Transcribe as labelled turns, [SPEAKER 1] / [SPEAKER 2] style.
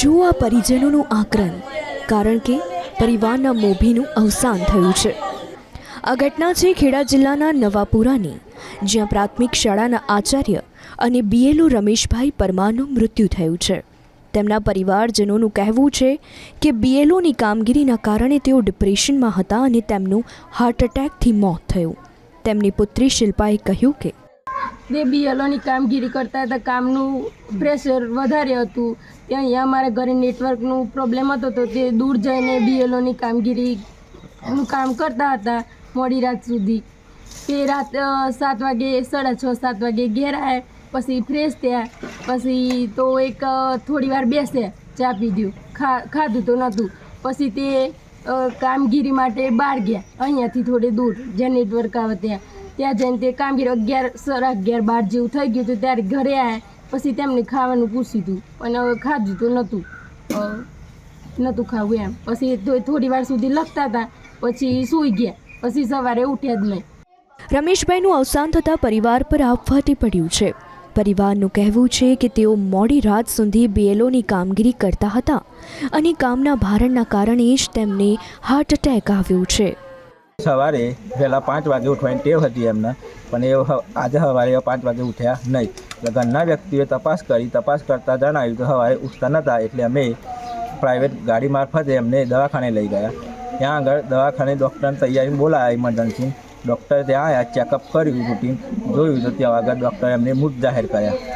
[SPEAKER 1] જુઓ આ પરિજનોનું આક્રમ કારણ કે પરિવારના મોભીનું અવસાન થયું છે. આ ઘટના છે ખેડા જિલ્લાના નવાપુરાની, જ્યાં પ્રાથમિક શાળાના આચાર્ય અને બીએલઓ રમેશભાઈ પરમારનું મૃત્યુ થયું છે. તેમના પરિવારજનોનું કહેવું છે કે બીએલઓની કામગીરીના કારણે તેઓ ડિપ્રેશનમાં હતા અને તેમનું હાર્ટ એટેકથી મોત થયું. તેમની પુત્રી શિલ્પાએ કહ્યું કે
[SPEAKER 2] તે બીએલઓની કામગીરી કરતા હતા, કામનું પ્રેશર વધારે હતું. ત્યાં અહીંયા અમારા ઘરે નેટવર્કનું પ્રોબ્લેમ હતો તો તે દૂર જઈને બીએલઓની કામગીરીનું કામ કરતા હતા મોડી રાત સુધી. તે રાત સાત વાગે, સાડા છ, સાત વાગે ઘેર આવ્યા પછી ફ્રેશ થયા, પછી તો એક થોડી વાર બેસ્યા ચા પીધું ખા, ખાધું તો નહોતું. પછી તે કામગીરી માટે બહાર ગયા. અહીંયાથી થોડે દૂર, જ્યાં નેટવર્ક આવે ત્યાં. ત્યાં જઈને તે કામગીરી અગિયાર સાડા અગિયાર, બાર જેવું થઈ ગયું હતું ત્યારે ઘરે આવ્યા પછી તેમને ખાવાનું પૂછ્યું હતું. પણ હવે ખાધું તો નહોતું. નહોતું ખાવું એમ. પછી થોડી વાર સુધી લખતા હતા. પછી સૂઈ ગયા. પછી સવારે ઉઠ્યા જ નહીં.
[SPEAKER 1] રમેશભાઈનું અવસાન થતાં પરિવાર પર આપવાથી પડ્યું છે. પરિવારનું કહેવું છે કે તેઓ મોડી રાત સુધી બીએલઓની કામગીરી કરતા હતા અને કામના ભારણના કારણે જ તેમને હાર્ટ એટેક આવ્યો છે.
[SPEAKER 3] સવારે પહેલાં પાંચ વાગે ઉઠવાની ટેવ હતી એમને, પણ એ આજે સવારે પાંચ વાગે ઉઠ્યા નહીં. એટલે ઘરના વ્યક્તિઓએ તપાસ કરી, તપાસ કરતાં જણાવ્યું તો સવારે ઉઠતા નહોતા એટલે અમે પ્રાઇવેટ ગાડી મારફતે એમને દવાખાને લઈ ગયા. ત્યાં આગળ દવાખાને ડૉક્ટરને તૈયારી બોલાયા ઇમરજન્સી ડૉક્ટર ત્યાં આવ્યા ચેકઅપ કર્યું રૂટીન જોયું તો ત્યાં આગળ ડૉક્ટરે એમને મૃત જાહેર કર્યા.